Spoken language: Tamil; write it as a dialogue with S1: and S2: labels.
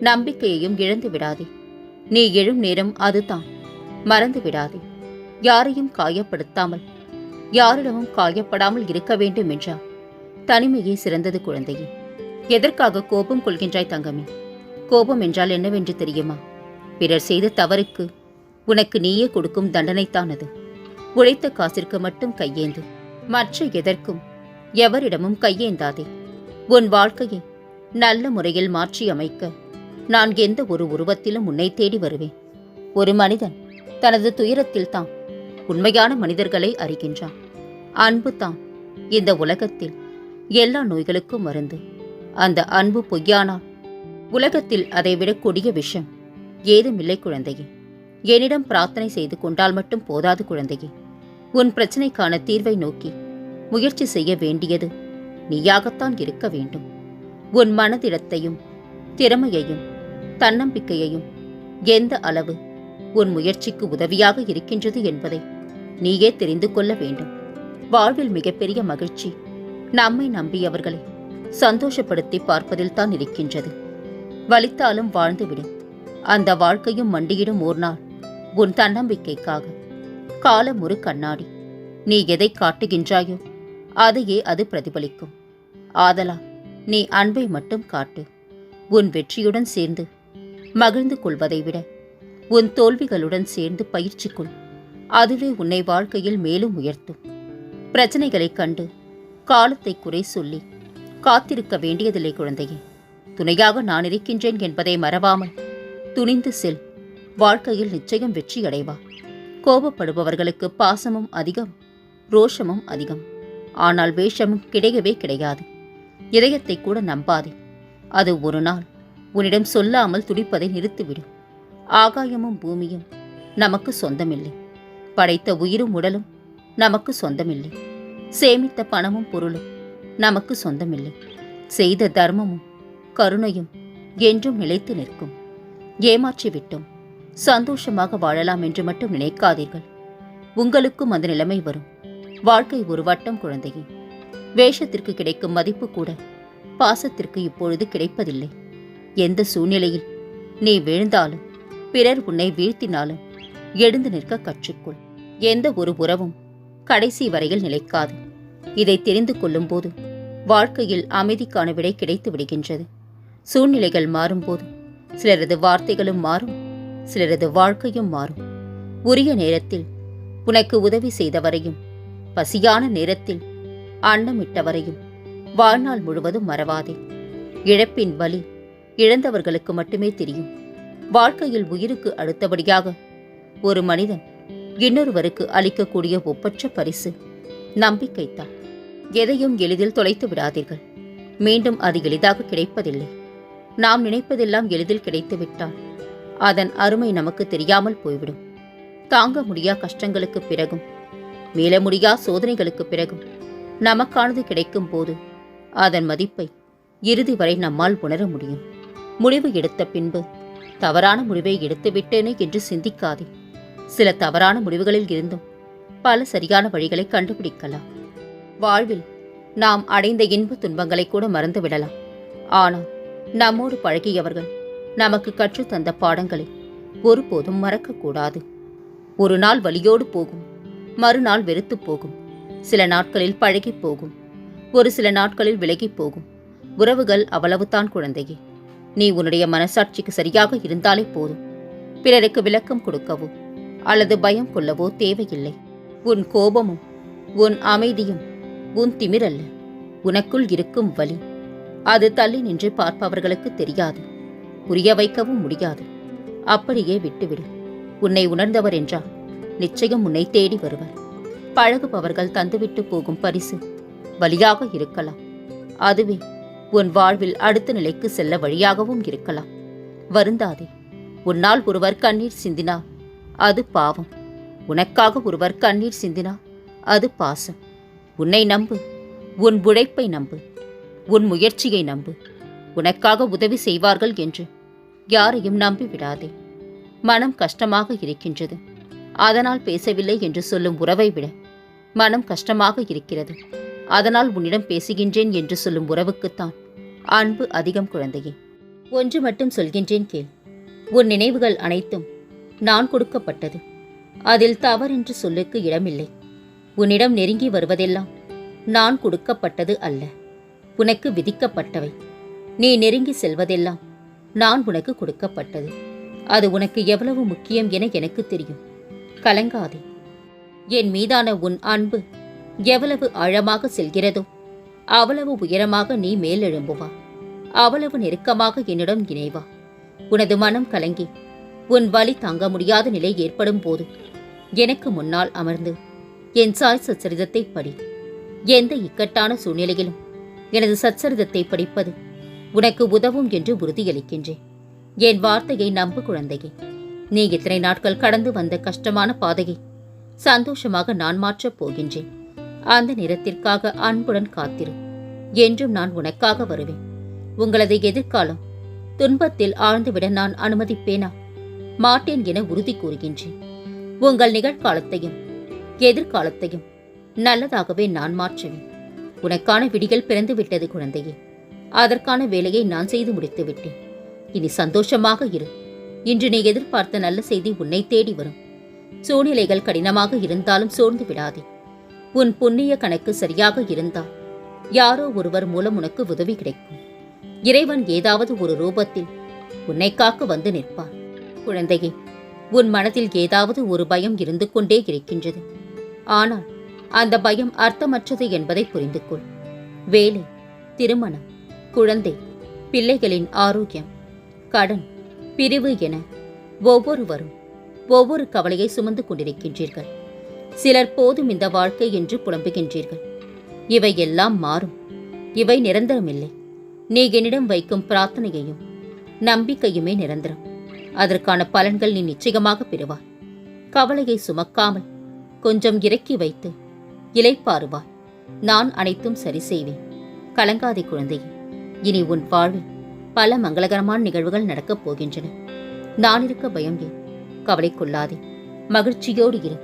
S1: நம்பிக்கையையும் இழந்து விடாதே. நீ எழும் நேரம் அதுதான். மறந்து விடாதே. யாரையும் காயப்படுத்தாமல் யாரிடமும் காயப்படாமல் இருக்க வேண்டும் என்றார். தனிமையே சிறந்தது குழந்தையே. எதற்காக கோபம் கொள்கின்றாய் தங்கமே? கோபம் என்றால் என்னவென்று தெரியுமா? பிறர் செய்த தவறுக்கு உனக்கு நீயே கொடுக்கும் தண்டனைத்தானது. உழைத்த காசிற்கு மட்டும் கையேந்து மற்ற எதற்கும் எவரிடமும் கையேந்தாதே. உன் வாழ்க்கையை நல்ல முறையில் மாற்றி அமைக்க நான் எந்த ஒரு உருவத்திலும் உன்னை தேடி வருவேன். ஒரு மனிதன் தனது துயரத்தில் தான் உண்மையான மனிதர்களை அறிகின்றான். அன்பு தான் இந்த உலகத்தில் எல்லா நோய்களுக்கும் மருந்து. அந்த அன்பு பொய்யானால் உலகத்தில் அதைவிட கொடிய விஷம். ஏதுமில்லை குழந்தையே. என்னிடம் பிரார்த்தனை செய்து கொண்டால் மட்டும் போதாது குழந்தையே. உன் பிரச்சனைக்கான தீர்வை நோக்கி முயற்சி செய்ய வேண்டியது நீயாகத்தான் இருக்க வேண்டும். உன் மனதிடத்தையும் திறமையையும் தன்னம்பிக்கையையும் எந்த அளவு உன் முயற்சிக்கு உதவியாக இருக்கின்றது என்பதை நீயே தெரிந்து கொள்ள வேண்டும். வாழ்வில் மிகப்பெரிய மகிழ்ச்சி நம்மை நம்பியவர்களை சந்தோஷப்படுத்தி பார்ப்பதில் தான் இருக்கின்றது. வலித்தாலும் வாழ்ந்துவிடும். அந்த வாழ்க்கையும் மண்டியிடும் ஓர் நாள் உன் தன்னம்பிக்கைக்காக. காலம் ஒரு கண்ணாடி. நீ எதை காட்டுகின்றாயோ அதையே அது பிரதிபலிக்கும். ஆதலா நீ அன்பை மட்டும் காட்டு. உன் வெற்றியுடன் சேர்ந்து மகிழ்ந்து கொள்வதை விட உன் தோல்விகளுடன் சேர்ந்து பயிற்சி கொள் அதுவே உன்னை வாழ்க்கையில் மேலும் உயர்த்தும். பிரச்சனைகளைக் கண்டு காலத்தை குறை சொல்லி காத்திருக்க வேண்டியதில்லை குழந்தையே. துணையாக நான் இருக்கின்றேன் என்பதை மறவாமல் துணிந்து செல். வாழ்க்கையில் நிச்சயம் வெற்றி அடைவா. கோபப்படுபவர்களுக்கு பாசமும் அதிகம் ரோஷமும் அதிகம். ஆனால் வேஷமும் கிடையவே கிடையாது. இதயத்தை கூட நம்பாதே. அது ஒரு நாள் உன்னிடம் சொல்லாமல் துடிப்பதை நிறுத்திவிடும் ஆகாயமும் பூமியும் நமக்கு சொந்தமில்லை. படைத்த உயிரும் உடலும் நமக்கு சொந்தமில்லை. சேமித்த பணமும் பொருளும் நமக்கு சொந்தமில்லை. செய்த தர்மமும் கருணையும் என்றும் நிலைத்து நிற்கும். ஏமாற்றிவிட்டும் சந்தோஷமாக வாழலாம் என்று மட்டும் நினைக்காதீர்கள். உங்களுக்கும் அந்த நிலைமை வரும். வாழ்க்கை ஒரு வட்டம் குழந்தையே. வேஷத்திற்கு கிடைக்கும் மதிப்பு கூட பாசத்திற்கு இப்பொழுது கிடைப்பதில்லை. எந்த சூழ்நிலையில் நீ விழுந்தாலும் பிறர் உன்னை வீழ்த்தினாலும் எழுந்து நிற்க கற்றுக்கொள். எந்த ஒரு உறவும் கடைசி வரையில் நிலைக்காது. இதை தெரிந்து கொள்ளும்போது வாழ்க்கையில் அமைதிக்கான விடை கிடைத்து விடுகின்றது. சூழ்நிலைகள் மாறும்போது சிலரது வார்த்தைகளும் மாறும் சிலரது வாழ்க்கையும் மாறும். உரிய நேரத்தில் உனக்கு உதவி செய்தவரையும் பசியான நேரத்தில் அன்னமிட்டவரையும் வாழ்நாள் முழுவதும் மறவாதே. இழப்பின் வலி இழந்தவர்களுக்கு மட்டுமே தெரியும். வாழ்க்கையில் உயிருக்கு அடுத்தபடியாக ஒரு மனிதன் இன்னொருவருக்கு அளிக்கக்கூடிய ஒப்பற்ற பரிசு நம்பிக்கைத்தான் எதையும் எளிதில் தொலைத்து விடாதீர்கள். மீண்டும் அது எளிதாக கிடைப்பதில்லை. நாம் நினைப்பதெல்லாம் எளிதில் கிடைத்துவிட்டால் அதன் அருமை நமக்கு தெரியாமல் போய்விடும். தாங்க முடியா கஷ்டங்களுக்கு பிறகும் மீள முடியா சோதனைகளுக்கு பிறகும் நமக்கானது கிடைக்கும் போது அதன் மதிப்பை இறுதி வரை நம்மால் உணர முடியும். முடிவு எடுத்த பின்பு தவறான முடிவை எடுத்து விட்டேனே என்று சிந்திக்காதே. சில தவறான முடிவுகளில் இருந்தும் பல சரியான வழிகளை கண்டுபிடிக்கலாம். வாழ்வில் நாம் அடைந்த இன்ப துன்பங்களை கூட மறந்து விடலாம். ஆனால் நம்மோடு பழகியவர்கள் நமக்கு கற்றுத்தந்த பாடங்களை ஒருபோதும் மறக்கக்கூடாது ஒரு நாள் வலியோடு போகும் மறுநாள் வெறுத்து போகும். சில நாட்களில் பழகி போகும் ஒரு சில நாட்களில் விலகி போகும். உறவுகள் அவ்வளவுதான் குழந்தையே. நீ உன்னுடைய மனசாட்சிக்கு சரியாக இருந்தாலே போதும். பிறருக்கு விளக்கம் கொடுக்கவோ அல்லது பயம் கொள்ளவோ தேவையில்லை. உன் கோபமும் உன் அமைதியும் உன் திமிரல்ல. உனக்குள் இருக்கும் வலி அது தள்ளி நின்று பார்ப்பவர்களுக்கு தெரியாது. புரிய வைக்கவும் முடியாது. அப்படியே விட்டுவிடு. உன்னை உணர்ந்தவர் என்றால் நிச்சயம் உன்னை தேடி வருவர். பழகுபவர்கள் தந்துவிட்டு போகும் பரிசு வழியாக இருக்கலாம். அதுவே உன் வாழ்வில் அடுத்த நிலைக்கு செல்ல வழியாகவும் இருக்கலாம். வருந்தாதே உன்னால் ஒருவர் கண்ணீர் சிந்தினார் அது பாவம். உனக்காக ஒருவர் கண்ணீர் சிந்தினார் அது பாசம். உன்னை நம்பு உன் உழைப்பை நம்பு உன் முயற்சியை நம்பு. உனக்காக உதவி செய்வார்கள் என்று யாரையும் நம்பி விடாதே மனம் கஷ்டமாக இருக்கின்றது. அதனால் பேசவில்லை என்று சொல்லும் உறவை விட மனம் கஷ்டமாக இருக்கிறது. அதனால் உன்னிடம் பேசுகின்றேன் என்று சொல்லும் உறவுக்குத்தான் அன்பு அதிகம் குழந்தையே. ஒன்று மட்டும் சொல்கின்றேன் கேள். உன் நினைவுகள் அனைத்தும் நான் கொடுக்கப்பட்டது. அதில் தவறென்று சொல்லுக்கு இடமில்லை. உன்னிடம் நெருங்கி வருவதெல்லாம் நான் கொடுக்கப்பட்டது அல்ல. உனக்கு விதிக்கப்பட்டவை. நீ நெருங்கி செல்வதெல்லாம் நான் உனக்கு கொடுக்கப்பட்டது. அது உனக்கு எவ்வளவு முக்கியம் என எனக்கு தெரியும். கலங்காதே. என் மீதான உன் அன்பு எவ்வளவு ஆழமாக செல்கிறதோ அவ்வளவு உயரமாக நீ மேலெழும்புவா. அவ்வளவு நெருக்கமாக என்னிடம் இணைவா. உனது மனம் கலங்கி உன் வலி தாங்க முடியாத நிலை ஏற்படும் போது எனக்கு முன்னால் அமர்ந்து என் சாய் சச்சரிதத்தை படி. எந்த இக்கட்டான சூழ்நிலையிலும் எனது சச்சரிதத்தை படிப்பது உனக்கு உதவும் என்று உறுதியளிக்கின்றேன். என் வார்த்தையை நம்பு குழந்தையே. நீ இத்தனை நாட்கள் கடந்து வந்த கஷ்டமான பாதையை சந்தோஷமாக நான் மாற்றப் போகின்றேன். அந்த நிறத்திற்காக அன்புடன் காத்திரு. என்றும் நான் உனக்காக வருவேன். உங்களது எதிர்காலம் துன்பத்தில் ஆழ்ந்துவிட நான் அனுமதிப்பேனா? மாட்டேன் என உறுதி கூறுகின்றேன். உங்கள் நிகழ்காலத்தையும் எதிர்காலத்தையும் நல்லதாகவே நான் மாற்றுவேன். உனக்கான விடிகள் பிறந்து விட்டது குழந்தையே. அதற்கான வேலையை நான் செய்து முடித்துவிட்டேன். இனி சந்தோஷமாக இரு. இன்று நீ எதிர்பார்த்த நல்ல செய்தி உன்னை தேடி வரும். சூழ்நிலைகள் கடினமாக இருந்தாலும் சோர்ந்து விடாதே. உன் புண்ணிய கணக்கு சரியாக இருந்தால் யாரோ ஒருவர் மூலம் உனக்கு உதவி கிடைக்கும். இறைவன் ஏதாவது ஒரு ரூபத்தில் உன்னை காக்க வந்து நிற்பார். குழந்தையே உன் மனதில் ஏதாவது ஒரு பயம் இருந்து கொண்டே இருக்கின்றது. ஆனால் அந்த பயம் அர்த்தமற்றது என்பதை புரிந்து கொள் வேலை திருமணம் குழந்தை பிள்ளைகளின் ஆரோக்கியம் கடன் பிரிவு என ஒவ்வொருவரும் ஒவ்வொரு கவலையை சுமந்து கொண்டிருக்கின்றீர்கள். சிலர் போதும் இந்த வாழ்க்கை என்று புலம்புகின்றீர்கள். இவை எல்லாம் மாறும். இவை நிரந்தரமில்லை. நீ என்னிடம் வைக்கும் பிரார்த்தனையையும் நம்பிக்கையுமே நிரந்தரம். அதற்கான பலன்கள் நீ நிச்சயமாக பெறுவாய். கவலையை சுமக்காமல் கொஞ்சம் இறக்கி வைத்து இலைப்பாறுவாய் நான் அனைத்தும் சரி செய்வேன். கலங்காதே குழந்தையே. இனி உன் வாழ்வில் பல மங்களகரமான நிகழ்வுகள் நடக்கப் போகின்றன. நான் இருக்க பயம் ஏன்? கவலை கொள்ளாதே மகிழ்ச்சியோடு இரு.